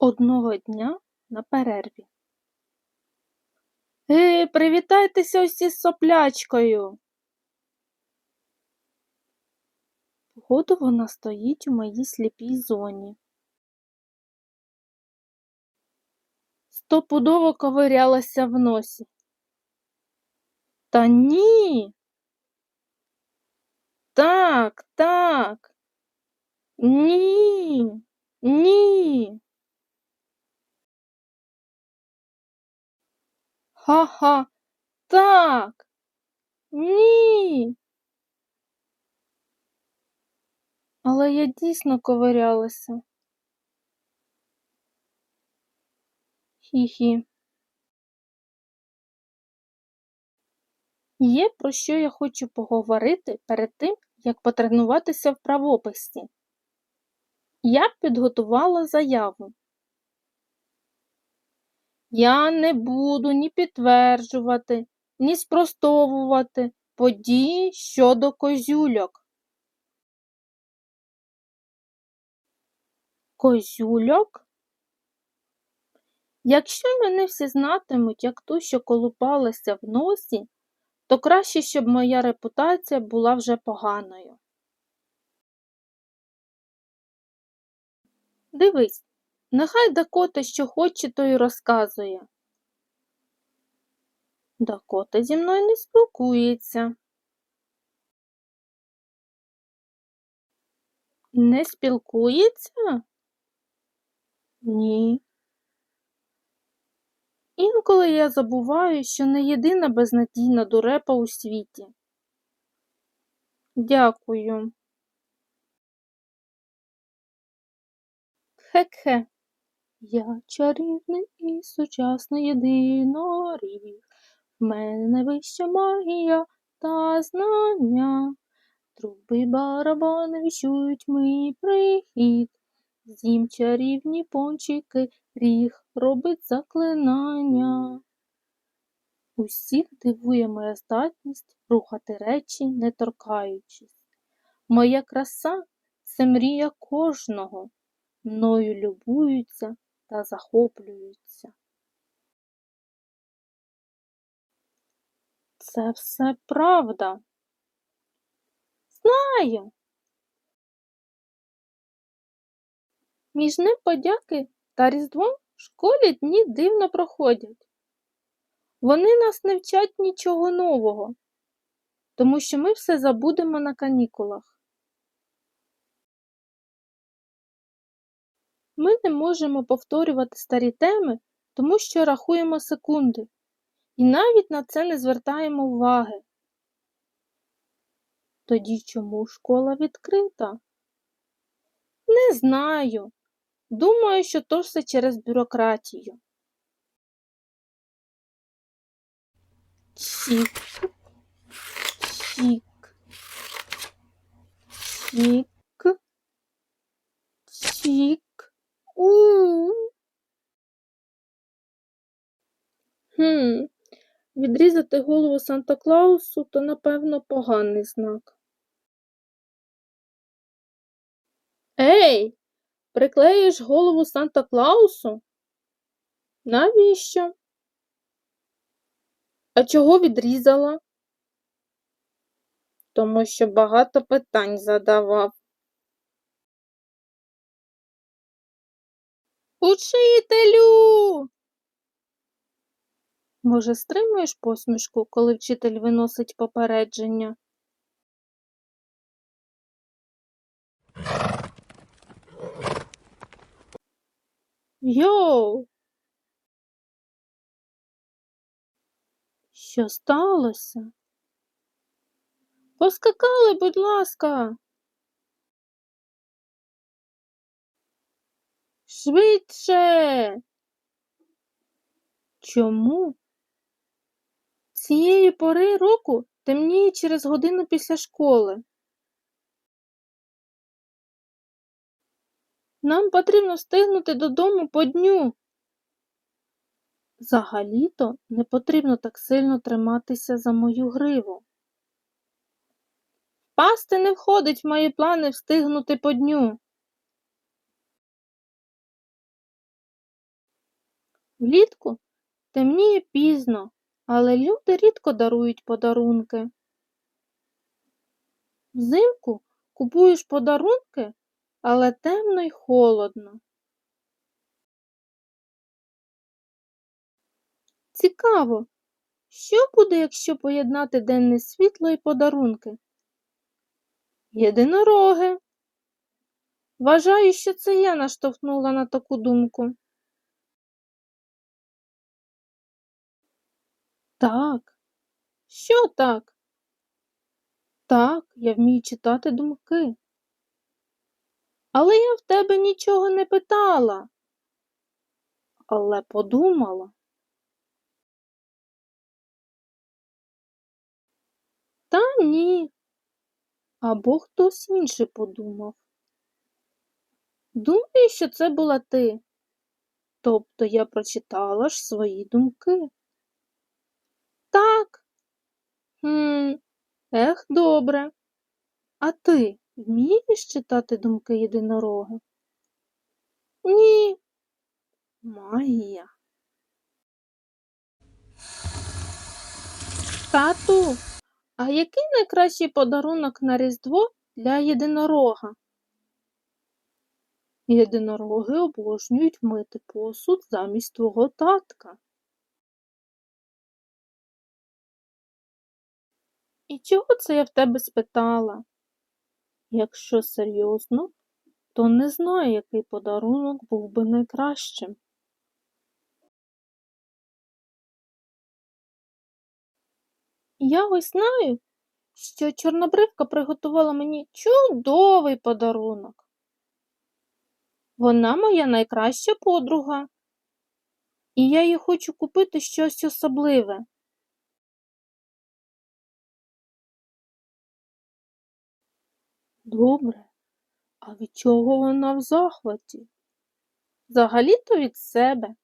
Одного дня на перерві. Е, привітайтеся усі з соплячкою. Походу вона стоїть у моїй сліпій зоні. Стопудово ковирялася в носі. Та ні. Так, так. Ні. Ні. Ха-ха. Так. Ні. Але я дійсно ковирялася. Хі-хі. Є про що я хочу поговорити перед тим, як потренуватися в правописі. Я підготувала заяву. Я не буду ні підтверджувати, ні спростовувати події щодо козюльок. Козюльок? Якщо мене всі знатимуть, як ту, що колупалася в носі, то краще, щоб моя репутація була вже поганою. Дивись, нехай Дакота що хоче, то й розказує. Дакота зі мною не спілкується. Не спілкується? Ні. Інколи я забуваю, що не єдина безнадійна дурепа у світі. Дякую. Хе-хе. Я чарівний і сучасний єдиноріг. В мене найвища магія та знання. Труби барабани віщують мій прихід. З'їм чарівні пончики, ріг робить заклинання. Усіх дивує моя здатність рухати речі, не торкаючись. Моя краса це мрія кожного, мною любуються та захоплюються. Це все правда. Знаю. Між Днем подяки та Різдвом в школі дні дивно проходять. Вони нас не вчать нічого нового, тому що ми все забудемо на канікулах. Ми не можемо повторювати старі теми, тому що рахуємо секунди, і навіть на це не звертаємо уваги. Тоді чому школа відкрита? Не знаю. Думаю, що то все через бюрократію. Чік, чік, чік, чік. Хм, відрізати голову Санта Клаусу то, напевно, поганий знак. Ей, приклеїш голову Санта Клаусу? Навіщо? А чого відрізала? Тому що багато питань задавав. Учителю. Може, стримуєш посмішку, коли вчитель виносить попередження? Йоу! Що сталося? Поскакали, будь ласка. Швидше. Чому? Цієї пори року темніє через годину після школи. Нам потрібно встигнути додому по дню. Взагалі-то не потрібно так сильно триматися за мою гриву. Пасти не входить в мої плани встигнути по дню. Влітку темніє пізно, але люди рідко дарують подарунки. Взимку купуєш подарунки, але темно й холодно. Цікаво, що буде, якщо поєднати денне світло і подарунки? Єдинороги. Вважаю, що це я наштовхнула на таку думку. Так. Що так? Так, я вмію читати думки. Але я в тебе нічого не питала. Але подумала. Та ні. Або хтось інший подумав. Думаю, що це була ти. Тобто я прочитала ж свої думки. Так. Хм, ех, добре. А ти вмієш читати думки єдинорога? Ні. Магія. Тату, а який найкращий подарунок на Різдво для єдинорога? Єдинороги обожнюють мити посуд замість твого татка. І чого це я в тебе спитала? Якщо серйозно, то не знаю, який подарунок був би найкращим. Я ось знаю, що Чорнобривка приготувала мені чудовий подарунок. Вона моя найкраща подруга, і я їй хочу купити щось особливе. Добре, а від чого вона в захваті? Взагалі-то від себе.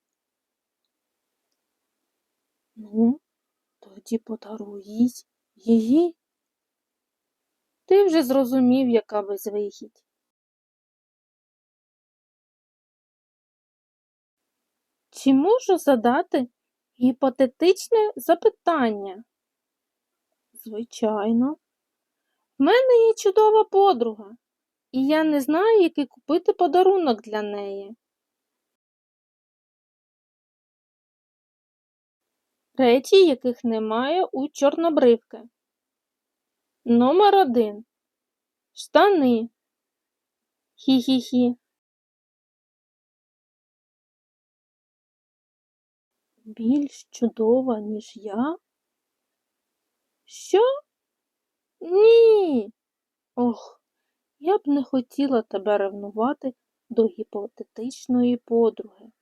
Ну, тоді подаруй її. Ти вже зрозумів, яка безвихідь. Чи можу задати гіпотетичне запитання? Звичайно. В мене є чудова подруга, і я не знаю, який купити подарунок для неї. Речі, яких немає у чорнобривки. Номер один. Штани. Хі-хі-хі. Більш чудова, ніж я? Що? Ні. Ох, я б не хотіла тебе ревнувати до гіпотетичної подруги.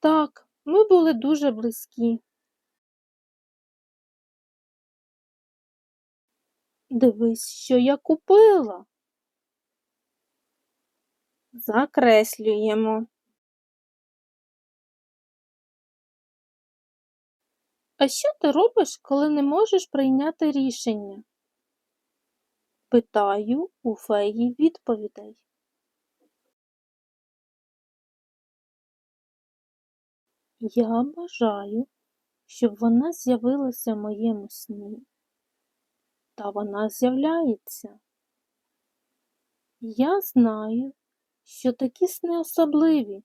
Так, ми були дуже близькі. Дивись, що я купила. Закреслюємо. А що ти робиш, коли не можеш прийняти рішення? Питаю у феї відповідей. Я бажаю, щоб вона з'явилася в моєму сні. Та вона з'являється. Я знаю, що такі сни особливі,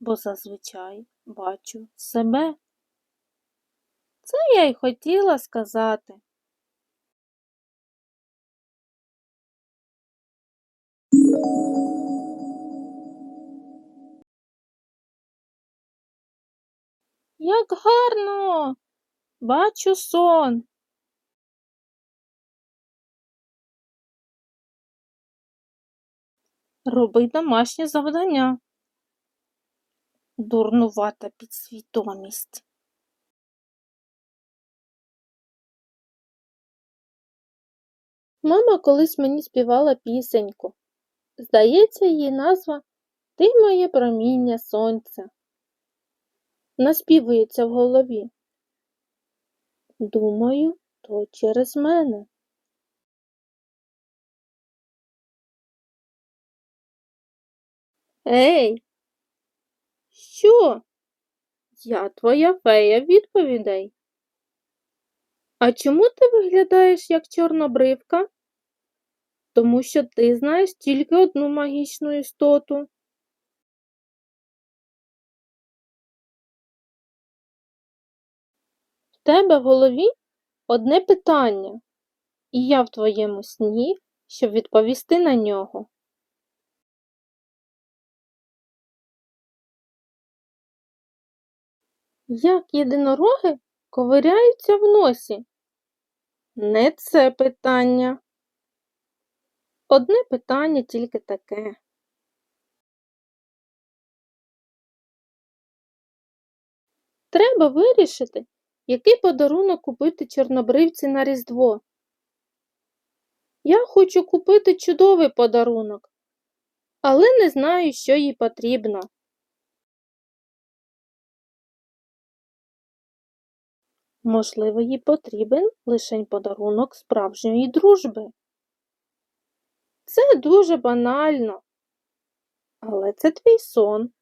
бо зазвичай бачу себе. Це я й хотіла сказати. Як гарно! Бачу сон. Роби домашнє завдання. Дурнувата підсвідомість. Мама колись мені співала пісеньку. Здається, її назва Ти моє проміння сонця. Наспівується в голові. Думаю, то через мене. Ей, Що? Я твоя фея відповідей. А чому ти виглядаєш як чорнобривка? Тому що ти знаєш тільки одну магічну істоту. В тебе в голові одне питання, і я в твоєму сні, щоб відповісти на нього. Як єдинороги ковиряються в носі? Не це питання. Одне питання тільки таке. Треба вирішити, який подарунок купити чорнобривці на Різдво. Я хочу купити чудовий подарунок, але не знаю, що їй потрібно. Можливо, їй потрібен лишень подарунок справжньої дружби. Це дуже банально, але це твій сон.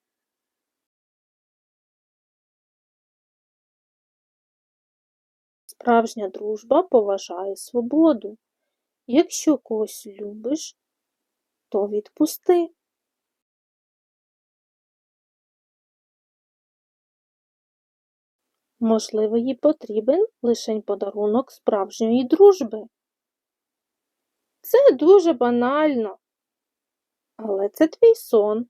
Справжня дружба поважає свободу. Якщо когось любиш, то відпусти. Можливо, їй потрібен лишень подарунок справжньої дружби. Це дуже банально, але це твій сон.